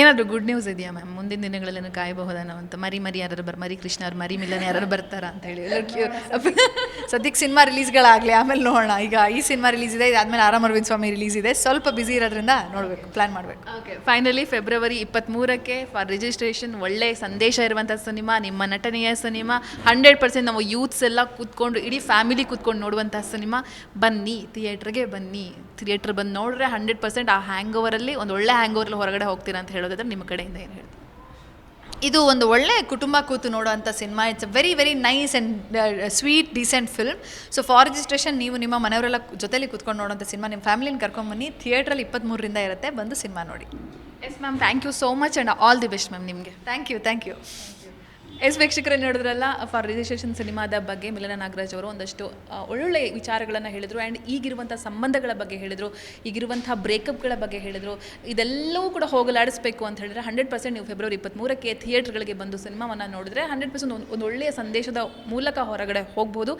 ಏನಾದರೂ good news ಇದೆಯಾ ma'am ಮುಂದಿನ ದಿನಗಳಲ್ಲಿ ಕಾಯಬಹುದೇನೋ ಅಂತ? ಮರಿ ಮರಿ ಯಾರು ಬರ್, ಮರಿ ಕೃಷ್ಣ ಅವ್ರು, ಮರಿ ಮಿಲನ್ ಯಾರು ಬರ್ತಾರ ಅಂತ ಹೇಳಿ. ಸದ್ಯಕ್ಕೆ ಸಿನಿಮಾ ರಿಲೀಸ್ಗಳಾಗಲಿ ಆಮೇಲೆ ನೋಡೋಣ. ಈಗ ಈ ಸಿನಿಮಾ ರಿಲೀಸ್ ಇದೆ, ಇದಾದ್ಮೇಲೆ ಆರಾಮ್ ಅರವಿಂದ್ ಸ್ವಾಮಿ ರಿಲೀಸ್ ಇದೆ. ಸ್ವಲ್ಪ ಬ್ಯುಸಿ ಇರೋದ್ರಿಂದ ನೋಡಬೇಕು ಪ್ಲ್ಯಾನ್ ಮಾಡಬೇಕು. ಓಕೆ ಫೈನಲಿ ಫೆಬ್ರವರಿ ಇಪ್ಪತ್ತ್ಮೂರಕ್ಕೆ ಫಾರ್ ರಿಜಿಸ್ಟ್ರೇಷನ್ ಒಳ್ಳೆ ಸಂದೇಶ ಇರುವಂಥ ಸಿನಿಮಾ, ನಿಮ್ಮ ನಟನೆಯ ಸಿನಿಮಾ. ಹಂಡ್ರೆಡ್ ಪರ್ಸೆಂಟ್ ನಾವು ಯೂತ್ಸ್ ಎಲ್ಲ ಕೂತ್ಕೊಂಡು, ಇಡೀ ಫ್ಯಾಮಿಲಿ ಕೂತ್ಕೊಂಡು ನೋಡುವಂಥ ಸಿನಿಮಾ. ಬನ್ನಿ ಥಿಯೇಟ್ರಿಗೆ ಬನ್ನಿ. ಥಿಯೇಟ್ರ್ ಬಂದು ನೋಡಿದ್ರೆ ಹಂಡ್ರೆಡ್ ಪರ್ಸೆಂಟ್ ಆ ಹ್ಯಾಂಗ್ ಓವರಲ್ಲಿ ಒಂದು ಒಳ್ಳೆ ಹ್ಯಾಂಗ್ ಓವರಲ್ಲಿ ಹೊರಗಡೆ ಹೋಗ್ತೀರ ಅಂತ ಹೇಳೋದಾದ್ರೆ ನಿಮ್ಮ ಕಡೆಯಿಂದ ಏನು ಹೇಳ್ತೀವಿ ಇದು ಒಂದು ಒಳ್ಳೆ ಕುಟುಂಬ ಕೂತು ನೋಡುವಂಥ cinema. It's a very very nice and sweet decent film so for registration ನೀವು ನಿಮ್ಮ ಮನೆಯವರೆಲ್ಲ ಜೊತೆಲಿ ಕೂತ್ಕೊಂಡು ನೋಡುವಂಥ ಸಿನಿಮಾ. ನಿಮ್ಮ ಫ್ಯಾಮಿಲಿನ ಕರ್ಕೊಂಬನ್ನಿ ಥಿಯೇಟ್ರಲ್ಲಿ ಇಪ್ಪತ್ತ್ಮೂರರಿಂದ ಇರುತ್ತೆ. ಬಂದು ಸಿನಿಮಾ ನೋಡಿ. Yes ma'am thank you so much and all the best ma'am ನಿಮಗೆ. Thank you thank you yes ವೀಕ್ಷಕರೇ ನೋಡಿದ್ರಲ್ಲ ಫಾರ್ ರಿಜಿಸ್ಟ್ರೇಷನ್ ಸಿನಿಮಾದ ಬಗ್ಗೆ ಮಿಲನ ನಾಗರಾಜ್ ಅವರು ಒಂದಷ್ಟು ಒಳ್ಳೊಳ್ಳೆ ವಿಚಾರಗಳನ್ನು ಹೇಳಿದರು. ಆ್ಯಂಡ್ ಈಗಿರುವಂಥ ಸಂಬಂಧಗಳ ಬಗ್ಗೆ ಹೇಳಿದರು ಈಗಿರುವಂಥ ಬ್ರೇಕಪ್ಗಳ ಬಗ್ಗೆ ಹೇಳಿದರು, ಇದೆಲ್ಲವೂ ಕೂಡ ಹೋಗಲಾಡಿಸ್ಬೇಕು ಅಂತ ಹೇಳಿದ್ರೆ ಹಂಡ್ರೆಡ್ ಪರ್ಸೆಂಟ್ ನೀವು ಫೆಬ್ರವರಿ ಇಪ್ಪತ್ತ್ಮೂರಕ್ಕೆ ಥಿಯೇಟ್ರ್ಗಳಿಗೆ ಬಂದು ಸಿನಿಮಾವನ್ನು ನೋಡಿದ್ರೆ ಹಂಡ್ರೆಡ್ ಪರ್ಸೆಂಟ್ ಒಂದು ಒಂದು ಒಳ್ಳೆಯ ಸಂದೇಶದ ಮೂಲಕ ಹೊರಗಡೆ ಹೋಗ್ಬೋದು.